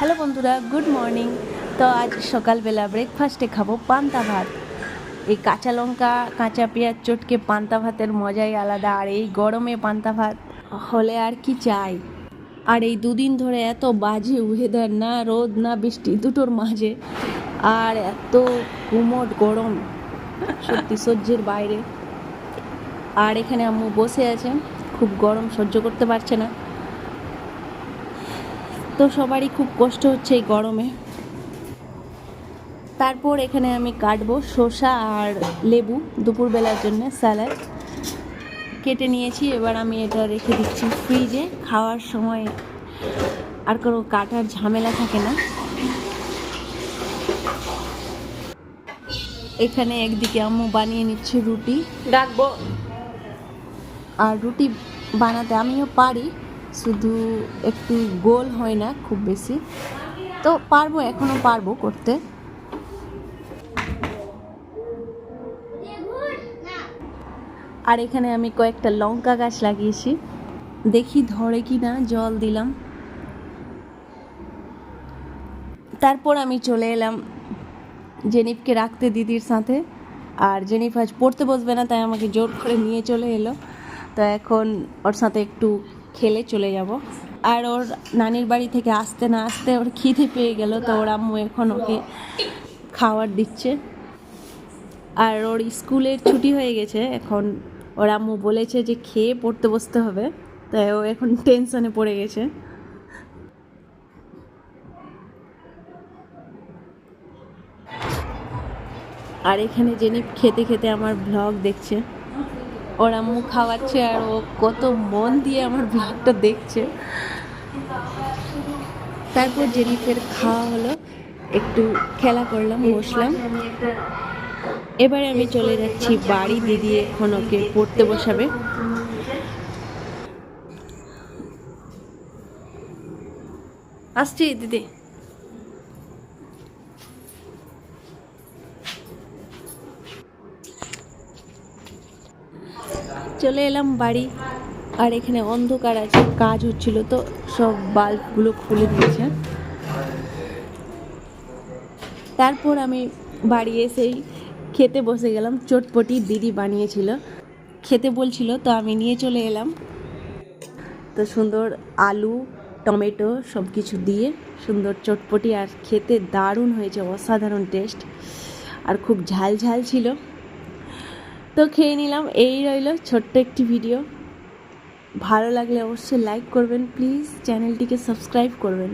Hello বন্ধুরা, good morning. তো আজ সকালবেলা ব্রেকফাস্টে খাব পান্তা ভাত। এই কাঁচা লঙ্কা, কাঁচা পেঁয়াজ চটকে পান্তা ভাতের মজাই আলাদা, আর এই গরমে পান্তা ভাত হলে আর কি চাই? আর এই দুদিন ধরে এত বাজে ওয়েদার না রোদ, না বৃষ্টি, দুটোর মাঝে। আর এত কুমট গরম, সত্যি সহ্যের বাইরে। আর এখানে আম্মু বসে আছেন খুব গরম সহ্য করতে পারছে না। তো সবারই খুব কষ্ট হচ্ছে এই গরমে। তারপর এখানে আমি কাটবো শসা আর লেবু দুপুরবেলার জন্য স্যালাড। কেটে নিয়েছি এবার আমি এটা রেখে দিচ্ছি ফ্রিজে। খাওয়ার সময় আর কোনো কাটার ঝামেলা থাকে না। এখানে একদিকে আম্মু বানিয়ে নিচ্ছে রুটি। ডাকবো আর রুটি বানাতে আমিও পারি। শুধু একটু গোল হয় না, খুব বেশি। তো পারব এখনও পারব করতে। আর এখানে আমি কয়েকটা লঙ্কা গাছ লাগিয়েছি। দেখি ধরে কি না, জল দিলাম। তারপর আমি চলে এলাম জেনিফকে রাখতে দিদির সাথে। আর জেনিফ আজ পড়তে বসবে না, তাই আমাকে জোর করে নিয়ে চলে এলো। তো এখন ওর সাথে একটু খেলে চলে যাব। আর ওর নানির বাড়ি থেকে আসতে না আসতে ওর খিদে পেয়ে গেল, তো ওর আম্মু এখন ওকে খাবার দিচ্ছে। আর ওর স্কুলের ছুটি হয়ে গেছে, এখন ওর আম্মু বলেছে যে খেয়ে পড়তে বসতে হবে, তাই ও এখন টেনশনে পড়ে গেছে। আর এখানে জেনি খেতে খেতে আমার ব্লগ দেখছে। ওর আম্মু খাওয়াচ্ছে আর ও কত মন দিয়ে আমার ব্লগটা দেখছে। তারপর জেনিফের খাওয়া হলো। একটু খেলা করলাম, বসলাম। এবারে আমি চলে যাচ্ছি বাড়ি, দিদি এখন ওকে পড়তে বসাবে। আসছি দিদি। চলে এলাম বাড়ি, আর এখানে অন্ধকার আছে, কাজ হচ্ছিল তো, সব বাল্বগুলো খুলে দিয়েছে। তারপর আমি বাড়ি এসেই খেতে বসে গেলাম, চটপটি দিদি বানিয়েছিল। খেতে বলছিল, তো আমি নিয়ে চলে এলাম। তো সুন্দর আলু, টমেটো সব কিছু দিয়ে সুন্দর চটপটি, আর খেতে দারুণ হয়েছে, অসাধারণ টেস্ট। আর খুব ঝাল ঝাল ছিল। তো খেয়ে নিলাম। এই রইল ছোট্ট একটি ভিডিও ভালো লাগলে অবশ্যই লাইক করবেন। প্লিজ চ্যানেলটিকে সাবস্ক্রাইব করবেন।